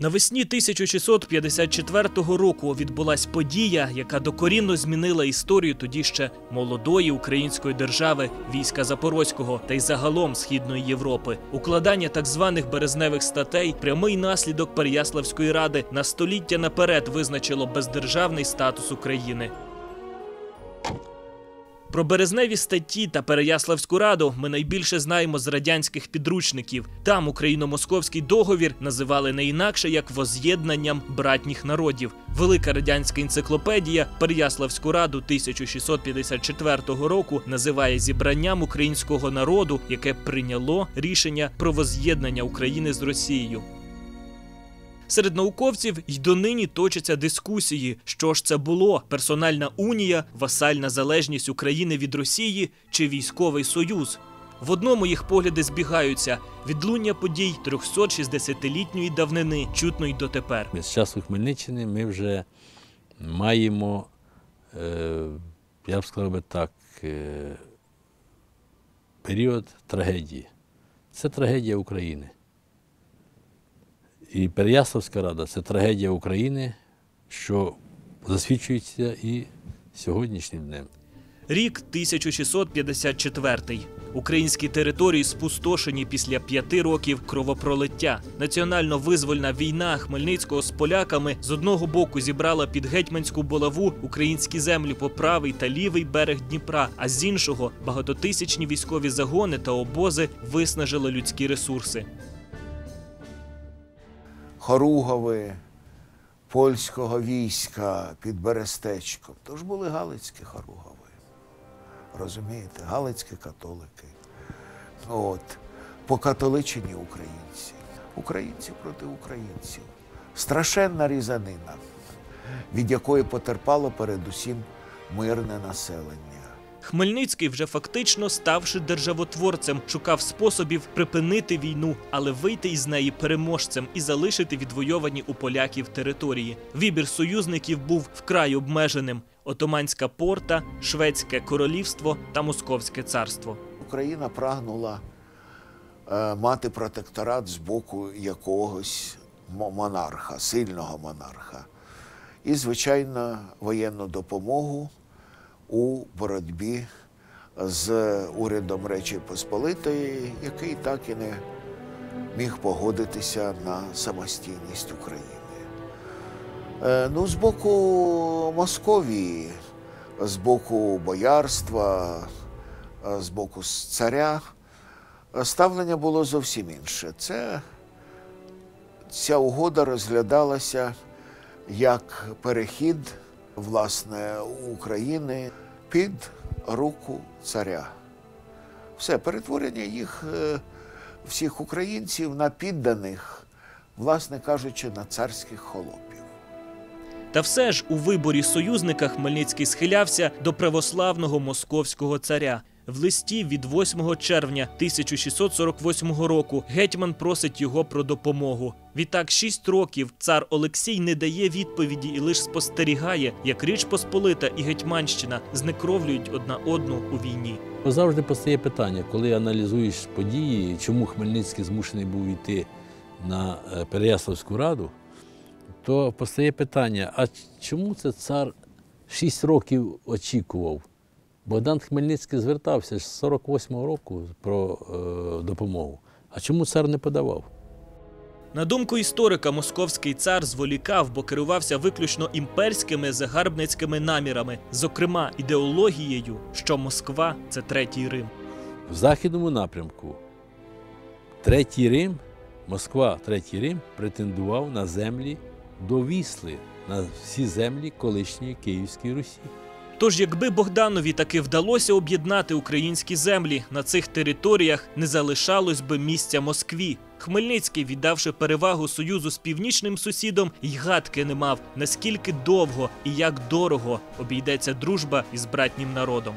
Навесні 1654 року відбулась подія, яка докорінно змінила історію тоді ще молодої української держави війська Запорозького та й загалом східної Європи. Укладання так званих березневих статей прямий наслідок Переяславської ради на століття наперед визначило бездержавний статус України. Про березневі статті та Переяславську раду ми найбільше знаємо з радянських підручників. Там україно-московський договір називали не інакше як воз'єднанням братніх народів. Велика радянська енциклопедія Переяславську раду 1654 року називає зібранням українського народу, яке прийняло рішення про воз'єднання України з Росією. Серед науковців й донині точаться дискусії, що ж це було: персональна унія, васальна залежність України від Росії чи військовий союз. В одному їх погляди збігаються відлуння подій 360-літньої давнини, чутно й дотепер. З часу Хмельниччини ми вже маємо, е, я б сказав би так, е, період трагедії. Це трагедія України. І Переяславська рада це трагедія України, що засвідчується і сьогоднішнім днем. Рік 1654. Українські території спустошені після п'яти років кровопролиття. Національно-визвольна війна Хмельницького з поляками з одного боку зібрала під гетьманську булаву українські землі по правий та лівий берег Дніпра, а з іншого багатотисячні військові загони та обози виснажили людські ресурси. Хоругови польського війська під Берестечком. То ж були галицькі хоругови. Розумієте, галицькі католики. От. Покатоличені українці. Українці проти українців. Страшенна різанина, від якої потерпало передусім мирне населення. Хмельницький, вже фактично ставши державотворцем, шукав способів припинити війну, але вийти із неї переможцем і залишити відвойовані у поляків території. Вибір союзників був вкрай обмеженим: Отоманська порта, Шведське королівство та Московське царство. Україна прагнула е, мати протекторат з боку якогось мо- монарха, сильного монарха. І, звичайно, воєнну допомогу у боротьбі з урядом Речі Посполитої, який так і не міг погодитися на самостійність України. Е, Ну, з боку Московії, з боку боярства, е, з боку царя е, ставлення було зовсім інше. Це ця угода розглядалася як перехід власне України під руку царя. Все перетворення їх е, всіх українців на підданих, власне кажучи, на царських холопів. Та все ж у виборі союзника Хмельницький схилявся до православного московського царя. В листі від 8 червня 1648 року гетьман просить його про допомогу. Відтак, шість років цар Олексій не дає відповіді і лише спостерігає, як Річ Посполита і Гетьманщина знекровлюють одна одну у війні. Завжди постає питання, коли аналізуєш події, чому Хмельницький змушений був йти на е, Переяславську раду, то постає питання: а чому це цар 6 років очікував? Богдан Хмельницький звертався з 48-го року про е, допомогу. А чому цар не подавав? На думку історика, московський цар зволікав, бо керувався виключно імперськими загарбницькими намірами, зокрема ідеологією, що Москва це третій Рим. В західному напрямку Третій Рим, Москва, Третій Рим претендував на землі до Вісли, на всі землі колишньої Київської Русі. Тож, якби Богданові таки вдалося об'єднати українські землі, на цих територіях не залишалось би місця Москві. Хмельницький, віддавши перевагу союзу з північним сусідом, й гадки не мав, наскільки довго і як дорого обійдеться дружба із братнім народом.